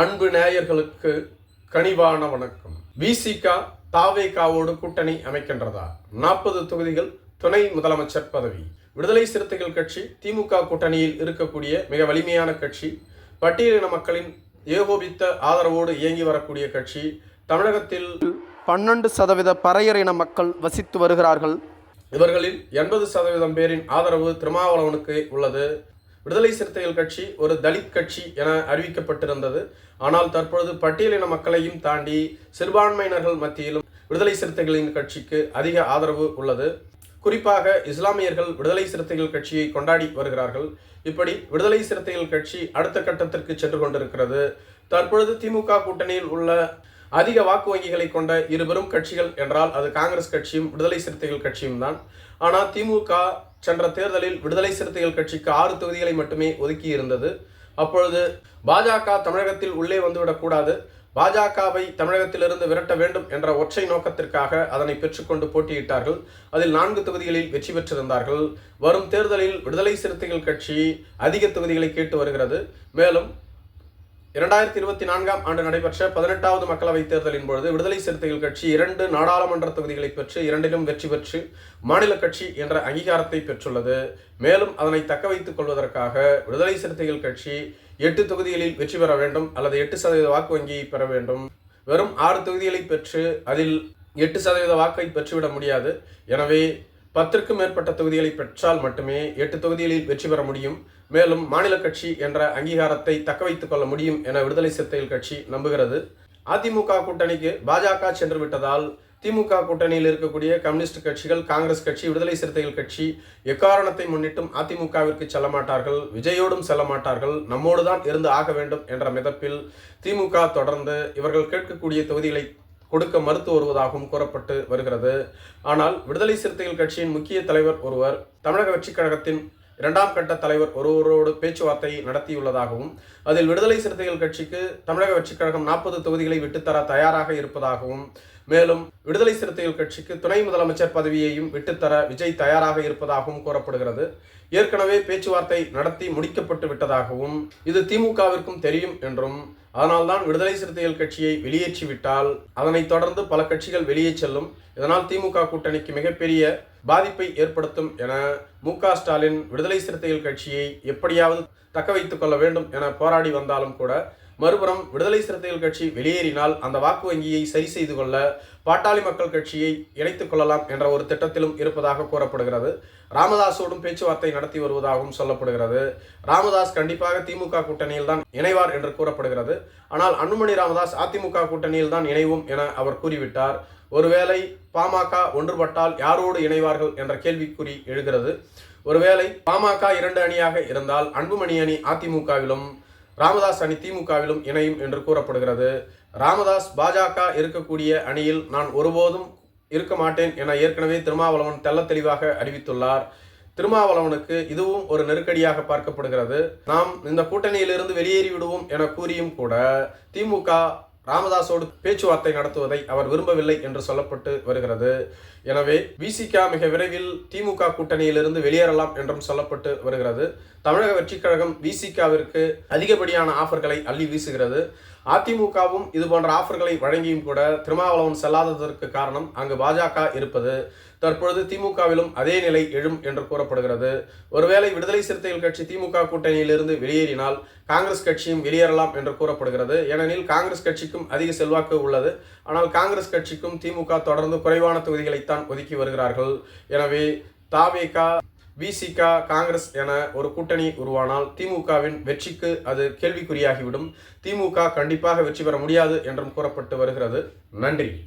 அன்பு நேயர்களுக்கு கனிவான வணக்கம். விசிகா தாவேகாவோடு கூட்டணி அமைக்கின்றதா? நாற்பது தொகுதிகள் துணை முதலமைச்சர் பதவி. விடுதலை சிறுத்தைகள் கட்சி திமுக கூட்டணியில் இருக்கக்கூடிய மிக வலிமையான கட்சி பட்டியலின மக்களின் ஏகோபித்த ஆதரவோடு இயங்கி வரக்கூடிய கட்சி தமிழகத்தில் பன்னெண்டு சதவீத பறையறின மக்கள் வசித்து வருகிறார்கள். இவர்களில் எண்பது சதவீதம் பேரின் ஆதரவு திருமாவளவனுக்கு உள்ளது. விடுதலை சிறுத்தைகள் கட்சி ஒரு தலித் கட்சி என அறிவிக்கப்பட்டிருந்தது. ஆனால் தற்பொழுது பட்டியலின மக்களையும் தாண்டி சிறுபான்மையினர்கள் மத்தியிலும் விடுதலை சிறுத்தைகளின் கட்சிக்கு அதிக ஆதரவு உள்ளது. குறிப்பாக இஸ்லாமியர்கள் விடுதலை சிறுத்தைகள் கட்சியை கொண்டாடி வருகிறார்கள். இப்படி விடுதலை சிறுத்தைகள் கட்சி அடுத்த கட்டத்திற்கு சென்று கொண்டிருக்கிறது. தற்பொழுது திமுக கூட்டணியில் உள்ள அதிக வாக்கு வங்கிகளை கொண்ட இருபெரும் கட்சிகள் என்றால் அது காங்கிரஸ் கட்சியும் விடுதலை சிறுத்தைகள் கட்சியும் தான். ஆனால் திமுக சென்ற தேர்தலில் விடுதலை சிறுத்தைகள் கட்சிக்கு ஆறு தொகுதிகளை மட்டுமே ஒதுக்கி இருந்தது. அப்பொழுது பாஜக தமிழகத்தில் உள்ளே வந்துவிடக்கூடாது பாஜகவை தமிழகத்திலிருந்து விரட்ட வேண்டும் என்ற ஒற்றை நோக்கத்திற்காக அதனை பெற்றுக்கொண்டு போட்டியிட்டார்கள். அதில் நான்கு தொகுதிகளில் வெற்றி பெற்றிருந்தார்கள். வரும் தேர்தலில் விடுதலை சிறுத்தைகள் கட்சி அதிக தொகுதிகளை கேட்டு வருகிறது. மேலும் இரண்டாயிரத்தி இருபத்தி நான்காம் ஆண்டு நடைபெற்ற பதினெட்டாவது மக்களவைத் தேர்தலின் பொழுது விடுதலை சிறுத்தைகள் கட்சி இரண்டு நாடாளுமன்ற தொகுதிகளை பெற்று இரண்டிலும் வெற்றி பெற்று மாநில கட்சி என்ற அங்கீகாரத்தை பெற்றுள்ளது. மேலும் அதனை தக்க வைத்துக் கொள்வதற்காக விடுதலை சிறுத்தைகள் கட்சி எட்டு தொகுதிகளில் வெற்றி பெற வேண்டும் அல்லது எட்டு சதவீத வாக்கு வங்கியை பெற வேண்டும். வெறும் ஆறு தொகுதிகளை பெற்று அதில் எட்டு சதவீத வாக்கை பெற்றுவிட முடியாது. எனவே பத்திற்கும் மேற்பட்ட தொகுதிகளை பெற்றால் மட்டுமே எட்டு தொகுதிகளில் வெற்றி பெற முடியும். மேலும் மாநில கட்சி என்ற அங்கீகாரத்தை தக்க வைத்துக் கொள்ள முடியும் என விடுதலை சிறுத்தைகள் கட்சி நம்புகிறது. அதிமுக கூட்டணிக்கு பாஜக சென்று விட்டதால் திமுக கூட்டணியில் இருக்கக்கூடிய கம்யூனிஸ்ட் கட்சிகள் காங்கிரஸ் கட்சி விடுதலை சிறுத்தைகள் கட்சி எக்காரணத்தை முன்னிட்டும் அதிமுகவிற்கு செல்ல மாட்டார்கள் விஜயோடும் செல்ல மாட்டார்கள் நம்மோடு தான் இருந்து ஆக வேண்டும் என்ற மிதப்பில் திமுக தொடர்ந்து இவர்கள் கேட்கக்கூடிய தொகுதிகளை கொடுக்க மறுத்து வருவதாகவும் கூறப்பட்டு வருகிறது. ஆனால் விடுதலை சிறுத்தைகள் கட்சியின் முக்கிய தலைவர் ஒருவர் தமிழக வெற்றிக் கழகத்தின் இரண்டாம் கட்ட தலைவர் ஒருவரோடு பேச்சுவார்த்தை நடத்தியுள்ளதாகவும் அதில் விடுதலை சிறுத்தைகள் கட்சிக்கு தமிழக வெற்றிக் கழகம் நாற்பது தொகுதிகளை விட்டுத்தர தயாராக இருப்பதாகவும் மேலும் விடுதலை சிறுத்தைகள் கட்சிக்கு துணை முதலமைச்சர் பதவியையும் விட்டுத்தர விஜய் தயாராக இருப்பதாகவும் கூறப்படுகிறது. ஏற்கனவே பேச்சுவார்த்தை நடத்தி முடிக்கப்பட்டு விட்டதாகவும் இது திமுகவிற்கும் தெரியும் என்றும் அதனால்தான் விடுதலை சிறுத்தைகள் கட்சியை வெளியேற்றிவிட்டால் அதனைத் தொடர்ந்து பல கட்சிகள் வெளியே செல்லும். இதனால் திமுக கூட்டணிக்கு மிகப்பெரிய பாதிப்பை ஏற்படுத்தும் என மு ஸ்டாலின் விடுதலை சிறுத்தைகள் கட்சியை எப்படியாவது தக்க வைத்துக் கொள்ள வேண்டும் என போராடி வந்தாலும் கூட மறுபுறம் விடுதலை சிறுத்தைகள் கட்சி வெளியேறினால் அந்த வாக்கு வங்கியை சரி செய்து கொள்ள பாட்டாளி மக்கள் கட்சியை இணைத்துக் கொள்ளலாம் என்ற ஒரு திட்டத்திலும் இருப்பதாக கூறப்படுகிறது. ராமதாஸோடும் பேச்சுவார்த்தை நடத்தி வருவதாகவும் சொல்லப்படுகிறது. ராமதாஸ் கண்டிப்பாக திமுக கூட்டணியில் தான் இணைவார் என்று கூறப்படுகிறது. ஆனால் அன்புமணி ராமதாஸ் அதிமுக கூட்டணியில் தான் இணைவும் என அவர் கூறிவிட்டார். ஒருவேளை பாமக ஒன்றுபட்டால் யாரோடு இணைவார்கள் என்ற கேள்விக்குறி எழுகிறது. ஒருவேளை பாமக இரண்டு அணியாக இருந்தால் அன்புமணி அணி அதிமுகவிலும் ராமதாஸ் அணி திமுகவிலும் இணையும் என்று கூறப்படுகிறது. ராமதாஸ் பாஜக இருக்கக்கூடிய அணியில் நான் ஒருபோதும் இருக்க மாட்டேன் என ஏற்கனவே திருமாவளவன் தெல்ல தெளிவாக அறிவித்துள்ளார். திருமாவளவனுக்கு இதுவும் ஒரு நெருக்கடியாக பார்க்கப்படுகிறது. நாம் இந்த கூட்டணியிலிருந்து வெளியேறி விடுவோம் என கூறியும் கூட திமுக ராமதாசோடு பேச்சுவார்த்தை நடத்துவதை அவர் விரும்பவில்லை என்று சொல்லப்பட்டு வருகிறது. எனவே விசிகா மிக விரைவில் திமுக கூட்டணியிலிருந்து வெளியேறலாம் என்றும் சொல்லப்பட்டு வருகிறது. தமிழக வெற்றிக் கழகம் விசிகாவிற்கு அதிகப்படியான ஆஃபர்களை அள்ளி வீசுகிறது. அதிமுகவும் இது போன்ற ஆஃபர்களை வழங்கியும் கூட திருமாவளவன் செல்லாததற்கு காரணம் அங்கு பாஜக இருப்பது. தற்பொழுது திமுகவிலும் அதே நிலை எழும் என்று கூறப்படுகிறது. ஒருவேளை விடுதலை சிறுத்தைகள் கட்சி திமுக கூட்டணியிலிருந்து வெளியேறினால் காங்கிரஸ் கட்சியும் வெளியேறலாம் என்று கூறப்படுகிறது. ஏனெனில் காங்கிரஸ் கட்சிக்கும் அதிக செல்வாக்கு உள்ளது. ஆனால் காங்கிரஸ் கட்சிக்கும் திமுக தொடர்ந்து குறைவான தொகுதிகளைத்தான் ஒதுக்கி வருகிறார்கள். எனவே தாவேகா விசிகா காங்கிரஸ் என ஒரு கூட்டணி உருவானால் திமுகவின் வெற்றிக்கு அது கேள்விக்குறியாகிவிடும். திமுக கண்டிப்பாக வெற்றி பெற முடியாது என்றும் கூறப்பட்டு வருகிறது. நன்றி.